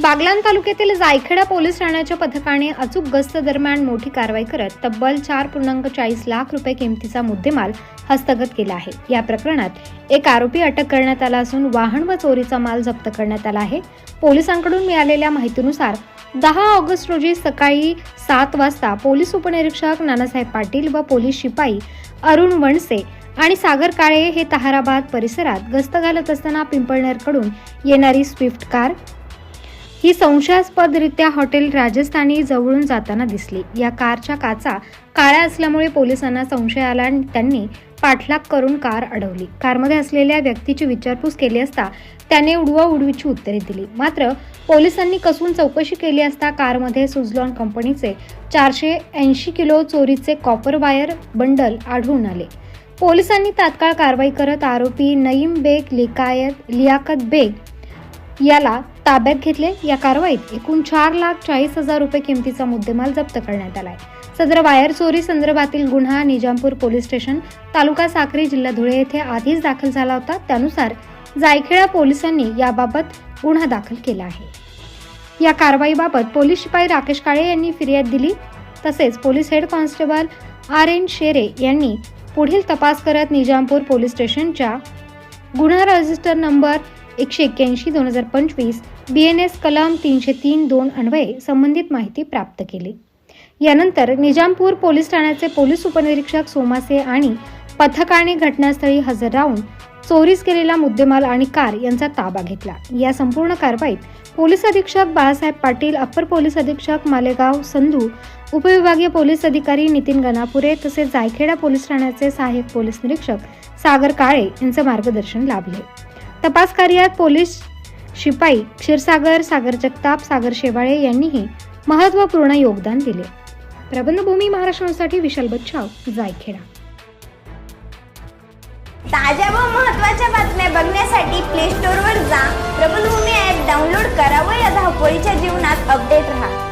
बागलान तालुक्यातील जायखेडा पोलीस ठाण्याच्या पथकाने अचूक गस्त दरम्यान मोठी कारवाई करत तब्बल चार पूर्णांक चाळीस लाख रुपये किमतीचा मुद्देमाल हस्तगत केला आहे. या प्रकरणात एक आरोपी अटक करण्यात आला असून वाहन व चोरीचा माल जप्त करण्यात आला आहे. पोलिसांकडून मिळालेल्या माहितीनुसार दहा ऑगस्ट रोजी सकाळी सात वाजता पोलीस उपनिरीक्षक नानासाहेब पाटील व पोलीस शिपाई अरुण वणसे आणि सागर काळे हे ताहाराबाद परिसरात गस्त घालत असताना पिंपळनेरकडून येणारी स्विफ्ट कार ही संशयास्पदरित्या हॉटेल राजस्थानी जवळून जाताना दिसली. या कारच्या काचा काळ्या असल्यामुळे पोलिसांना संशय आला आणि त्यांनी पाठलाग करून कार अडवली. कारमध्ये असलेल्या व्यक्तीची विचारपूस केली असता त्याने उडवा उडवीची उत्तरे दिली. मात्र पोलिसांनी कसून चौकशी केली असता कारमध्ये सुझलॉन कंपनीचे चारशे ऐंशी किलो चोरीचे कॉपर वायर बंडल आढळून आले. पोलिसांनी तात्काळ कारवाई करत आरोपी नईम बेग लिकायत लियाकत बेग याला ताब्यात घेतले. या कारवाईत एकूण चार लाख चाळीस हजार रुपये किमतीचा मुद्देमाल जप्त करण्यात आलाय. सदर वायर चोरी संदर्भातील गुन्हा निजामपूर पोलीस स्टेशन तालुका साक्री जिल्हा धुळे येथे आधीच दाखल झाला होता. त्यानुसार जायखेडा पोलिसांनी याबाबत गुन्हा दाखल केला आहे. या कारवाईबाबत पोलीस शिपाई राकेश काळे यांनी फिर्याद दिली. तसेच police head constable R N Shere यांनी पुढील तपास करत निजामपूर पोलीस स्टेशनच्या गुन्हा रजिस्टर नंबर एकशे एक्क्याऐंशी दोन हजार पंचवीस बी एन एस कलम तीनशे तीन दोन अन्वये संबंधित माहिती प्राप्त केली. यानंतर निजामपूर पोलीस ठाण्याचे पोलीस उपनिरीक्षक सोमासे आणि पथकाने घटनास्थळी हजर राहून चोरीस केलेला मुद्देमाल आणि कार यांचा ताबा घेतला. या संपूर्ण कारवाईत पोलीस अधीक्षक बाळासाहेब पाटील अप्पर पोलीस अधीक्षक मालेगाव संधू उपविभागीय पोलीस अधिकारी नितीन गणापुरे तसेच जायखेडा पोलीस ठाण्याचे सहाय्यक पोलीस निरीक्षक सागर काळे यांचे मार्गदर्शन लाभले. तपास कार्यात पोलीस शिपाई क्षीरसागर सागर जगताप सागर शेवाळे यांनीही महत्त्वपूर्ण योगदान दिले. प्रबंधभूमी महाराष्ट्रासाठी विशाल बच्छाव जायखेडा. ताज्या व महत्त्वाच्या बातम्या बघण्यासाठी प्ले स्टोअरवर जा. प्रबंधभूमी ॲप डाउनलोड करा व या धावपळीच्या जीवनात अपडेट राहा.